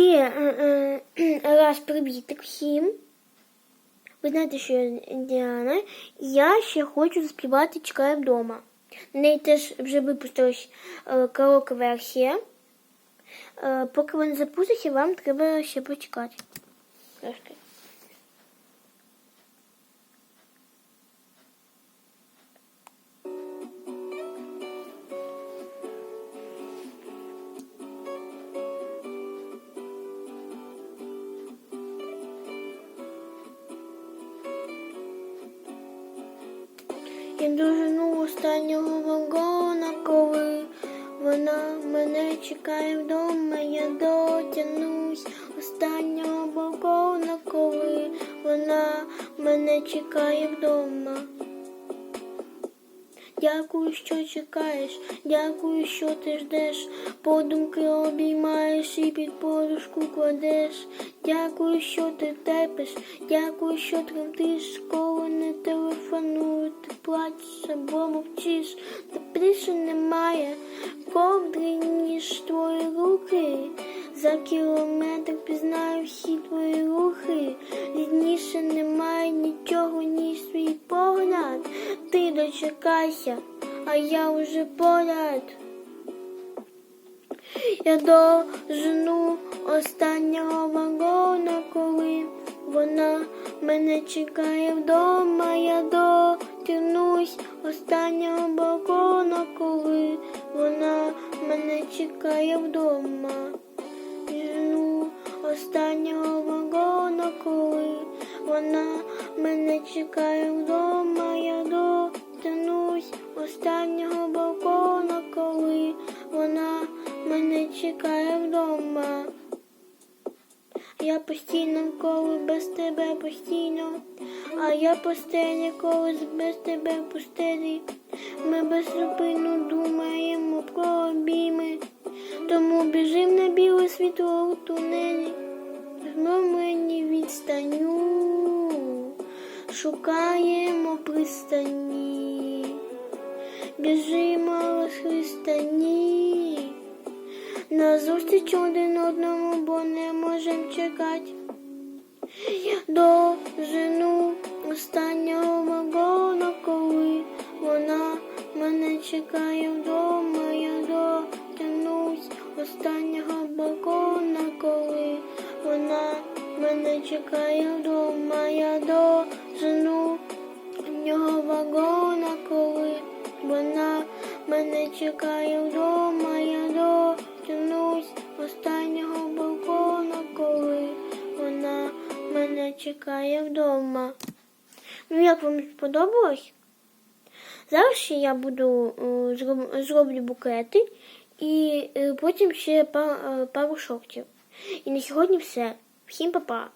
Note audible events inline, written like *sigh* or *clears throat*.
ще е, е, *clears throat* раз привітик всім. Ви знаєте, що я Діана. Я ще хочу заспівати Чекаю вдома. На неї теж вже випустилась е, караоке версія. Поки вона запуститься, вам треба ще почекати. Трошки. Я дожену останнього вагона, коли вона мене чекає вдома, я дотянусь останнього балкона, коли вона мене чекає вдома. Дякую, що чекаєш, дякую, що ти ждеш, подумки обіймаєш і під подушку кладеш. Дякую, що ти терпиш, дякую, що тремтиш, коли не телефоную, ти плачеш або мовчиш, та більше немає. Ковдри, ніж твої руки. За кілометр пізнаю всі твої рухи, рідніше немає нічого, ніж свій погляд. Ти дочекайся, а я вже поряд. Я дожену останнього вагона, коли вона мене чекає вдома, я дотягнусь останнього вагона, коли вона мене чекає вдома. Жену останнього вагона, коли вона мене чекає вдома, мене чекає вдома. Я постійно коли без тебе постійно, а я постійно коли без тебе пустелі. Ми без зупину думаємо про обійми, тому біжим на біле світло у тунелі, змовлені відстаню, шукаємо пристані, біжимо розхристані, назустріч один одному, бо не можем чекати. До жену останнього вагона, коли вона мене чекає вдома, я дотягнусь останнього балкона, коли вона мене чекає вдома, я дожену нього вагона, коли вона мене чекає вдома, я дотягнусь останнього балкона, коли вона мене чекає вдома. Ну, як вам сподобалось? Зараз ще я буду е, зроб- зроблю букети і е, потім ще е, пару шортів. І на сьогодні все. Всім па-па!